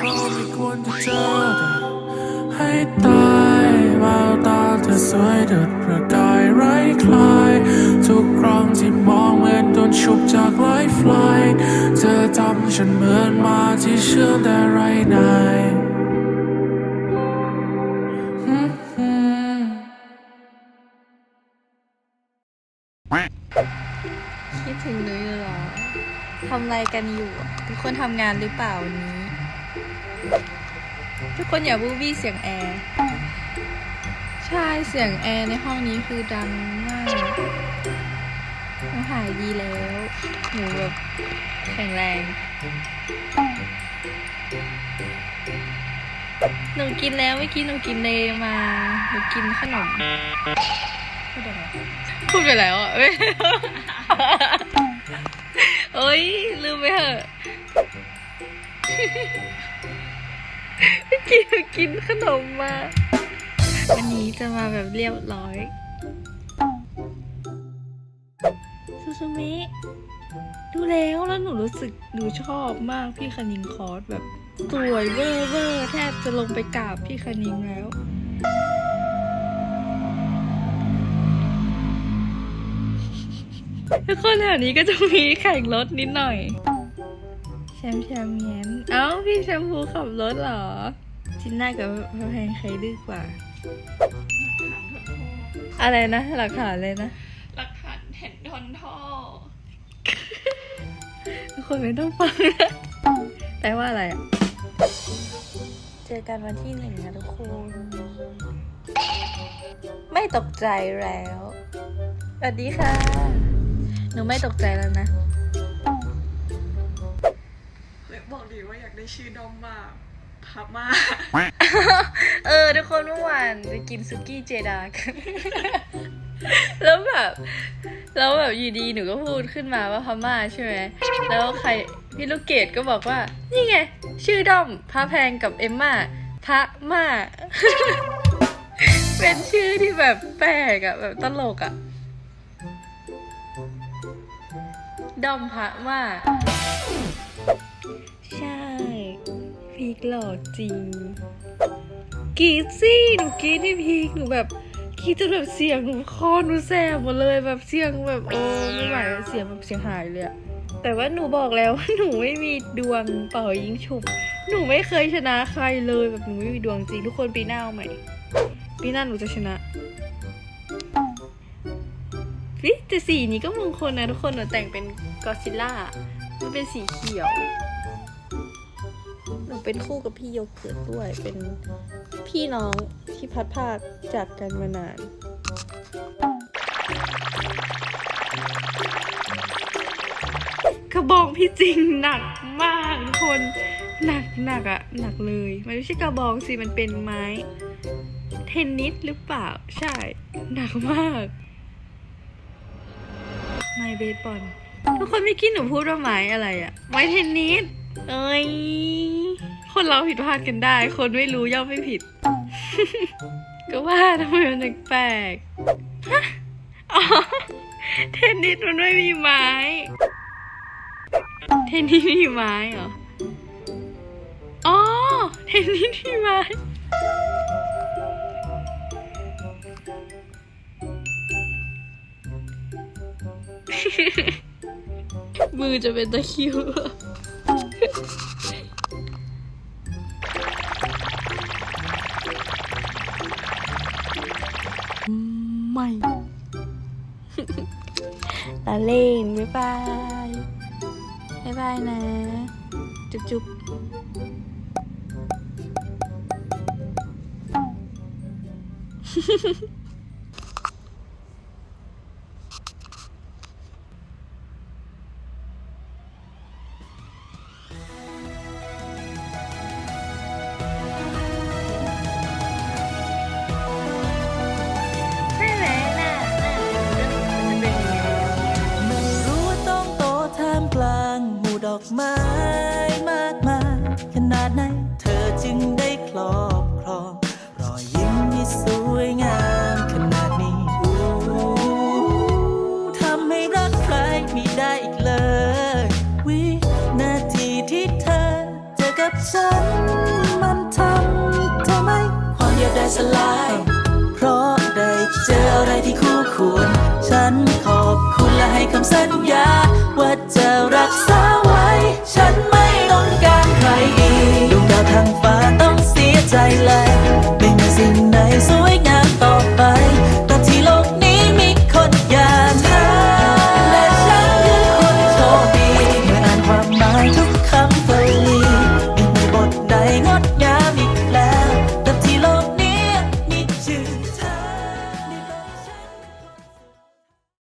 เอาไม่ควรจะเจอแต่ให้ตายแววตาเธอสวยเดุดประกายไร้คลายทุกครั้งที่มองเหมือนโดนชุบจากไลฟ์ไลน์เธอทำฉันเหมือนมาที่เชื่อมแต่ไร้นายคิดถึงหนูอยู่เหรอ ทำอะไรกันอยู่ ทุกคนทำงานหรือเปล่าวันนี้ ทุกคนอย่าบูบี้เสียงแอร์ใช่เสียงแอร์ในห้องนี้คือดังมากมันหายดีแล้วหนูแบบแข็งแรงหนูกินแล้วเมื่อกี้หนูกินเลมาหนูกินขนมพูดอะไรพูดไปแล้วอะ เอ้ย ลืมไปเถอะเมื่อกี้หนูกินขนมมา วันนี้จะมาแบบเรียบร้อยซูซูมิดูแล้วแล้วหนูรู้สึกหนูชอบมากพี่คณิงคอร์สแบบสวยเวอร์เวอร์แทบจะลงไปกราบพี่คณิงแล้ว ทุกคนแถวนี้ก็จะมีแข่งรถนิดหน่อย แชมป์แชมป์แง้นเอ้าพี่แชมพูขับรถเหรอ จินน่ากับพระแพงใครดื้อกว่า อะไรนะ หลักฐานเลยนะ หลักฐานเห็นทนท่อทุกคนไม่ต้องฟังนะแปลว่าอะไรอะ เจอกันวันที่หนึ่งนะทุกคน ไม่ตกใจแล้ว สวัสดีค่ะ หนูไม่ตกใจแล้วนะบอกดีว่าอยากได้ชื่อดอมมากพับมากเออ ทุกคนเมื่อวานไปกินซุกี้เจดากันแล้วแบบแล้วแบบอยู่ดีหนูก็พูดขึ้นมาว่าพม่าใช่ไหมแล้วใครพี่ลูกเกดก็บอกว่า นี่ไง ชื่อด้อมพระแพงกับเอมม่าพระม่าเป็นชื่อที่แบบแปลกอะแบบตลกอะ ด้อมพระม่าใช่ พีกหล่อจริงกรีดสิหนูกรีดที่พีกหนูแบบกรีดจนแบบเสียงหนูคอหนูแสบหมดเลยแบบเสียงแบบโอ้ไม่ไหวเสียงแบบเสียงหายเลยอะแต่ว่าหนูบอกแล้วว่าหนูไม่มีดวงเป่ายิงฉุบ หนูไม่เคยชนะใครเลยแบบหนูไม่มีดวงจริงทุกคนปีหน้าเอาใหม่ปีหน้าหนูจะชนะิแต่สีนี้ก็มงคลนะทุกคนหนูแต่งเป็นกอซิลล่า มันเป็นสีเขียว หนูเป็นคู่กับพี่โยเกิร์ตด้วย เป็นพี่น้องที่พัดภาคจากกันมานานกระบองพี่จริงหนักมากทุกคนหนักหนักอะหนักเลย มันไม่ใช่กระบองสิ มันเป็นไม้ เทนนิสหรือเปล่า ใช่ หนักมาก ไม้เบสบอลทุกคนไม่คิดหนูพูดว่าไม้อะไรอะไม้เทนนิสเอ้ยคนเราผิดพลาดกันได้ คนไม่รู้ย่อมไม่ผิด ก็ว่าทำไมมันแปลกๆฮะอ๋อเทนนิสมันไม่มีไม้ เทนนิสมีไม้เหรอ อ๋อ เทนนิสมีไม้ มือจะเป็นตะคริวไม่ตาเล่นบ๊ายบายบ๊ายบายนะ จุ๊บจุ๊บใไม้มากมายขนาดไหนเธอจึงได้ครอบครอง รอยยิ้มที่สวยงามขนาดนี้อู้ทำให้รักใครไม่ได้อีกเลย วินาทีที่เธอเจะกับฉัน มันทำทำไมความเดียวได้สลาย เพราะได้เจออะไรที่คู่ควร ฉันขอบคุณและให้คำสัญญา ฉั